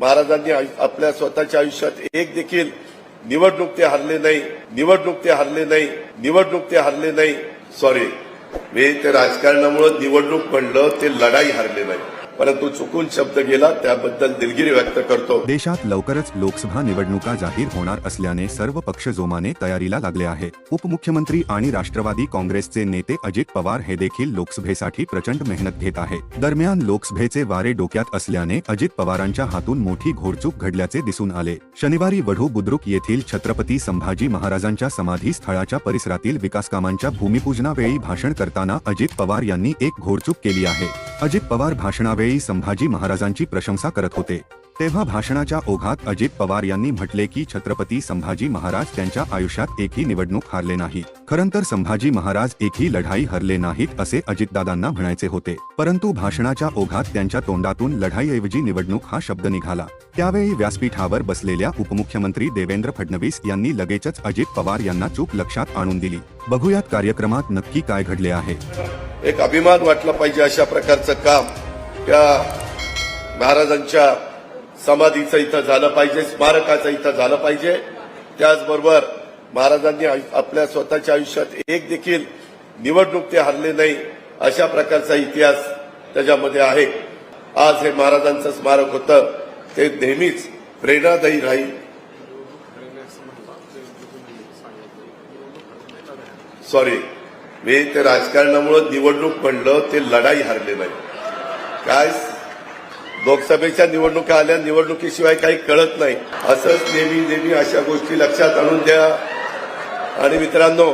महाराजांनी आपल्या स्वतःच्या आयुष्यात एक देखील निवडणूक ते हरले नाही निवडणूक ते हरले नाही निवडणूक ते हरले नाही. सॉरी मी ते राजकारणामुळे निवडणूक म्हणलं ते लढाई हरले नाही. परंतु चुकून शब्द गेला त्याबद्दल दिलगिरी व्यक्त करतो. देशात लवकरच लोकसभा निवडणुका जाहीर होणार असल्याने सर्व पक्ष जोमाने तयारीला लागले आहे. उपमुख्यमंत्री आणि राष्ट्रवादी काँग्रेसचे नेते अजित पवार हे देखील लोकसभेसाठी प्रचंड मेहनत घेत आहे. दरम्यान लोकसभेचे वारे डोक्यात असल्याने अजित पवारांच्या हातून मोठी घोडचूक घडल्याचे दिसून आले. शनिवारी वढू बुद्रुक येथील छत्रपती संभाजी महाराजांच्या समाधी स्थळाच्या परिसरातील विकासकामांच्या भूमिपूजनावेळी भाषण करताना अजित पवार यांनी एक घोडचूक केली आहे. अजित पवार भाषणावेळी संभाजी महाराजांची प्रशंसा करत होते. तेव्हा भाषणाच्या ओघात अजित पवार यांनी म्हटले की छत्रपती संभाजी महाराज त्यांच्या आयुष्यात एकही निवडणूक हारले नाही. खरं तर संभाजी महाराज एकही लढाई हरले नाहीत असे अजितदादांना म्हणायचे होते. परंतु भाषणाच्या ओघात त्यांच्या तोंडातून लढाईऐवजी निवडणूक हा शब्द निघाला. त्यावेळी व्यासपीठावर बसलेल्या उपमुख्यमंत्री देवेंद्र फडणवीस यांनी लगेचच अजित पवार यांना चूक लक्षात आणून दिली. बघूयात कार्यक्रमात नक्की काय घडले आहे. एक अभिमान वाटला पाहिजे अशा प्रकारचं काम त्या महाराजांच्या समाधीचं इथं झालं पाहिजे स्मारकाचं इथं झालं पाहिजे. त्याचबरोबर महाराजांनी आपल्या स्वतःच्या आयुष्यात एक देखील निवडणूक ते हरले नाही अशा प्रकारचा इतिहास त्याच्यामध्ये आहे. आज हे महाराजांचं स्मारक होतं ते नेहमीच प्रेरणादायी राहील. सॉरी मी ते राजकारणामुळं निवडणूक म्हणलं ते लढाई हरले नाही. काय? लोकसभेच्या निवडणुका आल्या निवडणुकीशिवाय काही कळत नाही. असंच नेहमी नेहमी अशा गोष्टी लक्षात आणून द्या. आणि मित्रांनो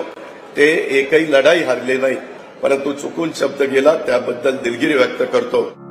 ते एकही लढाई हरले नाही. परंतु चुकून शब्द गेला त्याबद्दल दिलगिरी व्यक्त करतो.